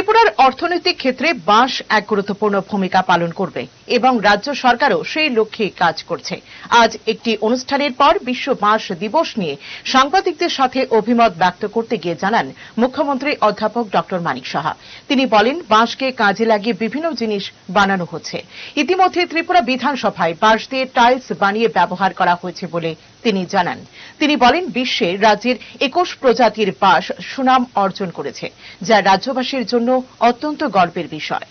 ত্রিপুরার অর্থনৈতিক ক্ষেত্রে বাঁশ এক গুরুত্বপূর্ণ ভূমিকা পালন করবে এবং রাজ্য সরকারও সেই লক্ষ্যে কাজ করছে। আজ একটি অনুষ্ঠানের পর বিশ্ব বাঁশ দিবস নিয়ে সাংবাদিকদের সাথে অভিমত ব্যক্ত করতে গিয়ে জানান মুখ্যমন্ত্রী অধ্যাপক ড মানিক সাহা। তিনি বলেন, বাঁশকে কাজে লাগিয়ে বিভিন্ন জিনিস বানানো হচ্ছে। ইতিমধ্যে ত্রিপুরা বিধানসভায় বাঁশ দিয়ে টাইলস বানিয়ে ব্যবহার করা হয়েছে বলে তিনি জানান। তিনি বলেন, বিশ্বে রাজ্যের একুশ প্রজাতির বাঁশ সুনাম অর্জন করেছে, যা রাজ্যবাসীর জন্য অত্যন্ত গর্বের বিষয়।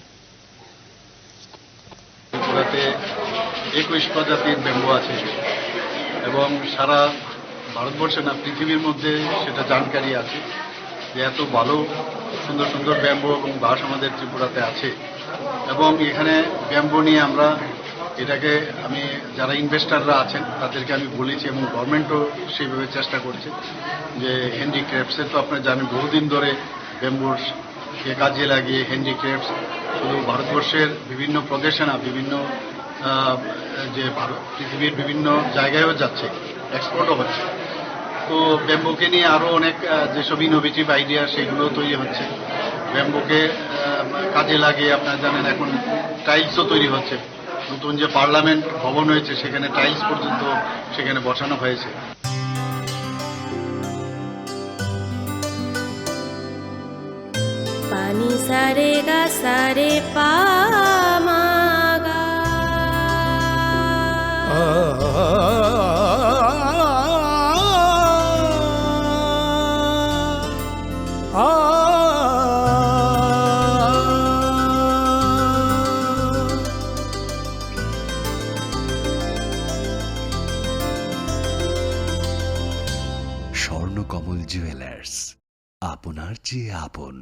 একুশ প্রজাতির ব্যাম্বু আছে এবং সারা ভারতবর্ষে না, পৃথিবীর মধ্যে সেটা জানকারি আছে যে এত ভালো, সুন্দর সুন্দর ব্যাম্বু এবং বাঁশ আমাদের ত্রিপুরাতে আছে। এবং এখানে ব্যাম্বু নিয়ে আমরা এটাকে আমি, যারা ইনভেস্টাররা আছেন, তাদেরকে আমি বলেছি এবং গভর্নমেন্টও সেইভাবে চেষ্টা করছে যে হ্যান্ডিক্রাফটসের তো আপনার জানেন, বহুদিন ধরে ব্যাম্বুর কে কাজে লাগিয়ে হ্যান্ডিক্রাফটস শুধু ভারতবর্ষের বিভিন্ন প্রদেশে না, বিভিন্ন যে ভারত, পৃথিবীর বিভিন্ন জায়গায়ও যাচ্ছে এক্সপোর্টও হচ্ছে। তো ব্যাম্বুকে নিয়ে আরও অনেক যেসব ইনোভেটিভ আইডিয়া সেগুলো তৈরি হচ্ছে। ব্যাম্বুকে কাজে লাগিয়ে আপনারা জানেন, এখন টাইলসও তৈরি হচ্ছে। নতুন যে পার্লামেন্ট ভবন হয়েছে, সেখানে টাইলস পর্যন্ত সেখানে বসানো হয়েছে। পানি সারে গা সারে পামাগা স্বর্ণকমল জুয়েলার্স আপনার চেয়ে আপন।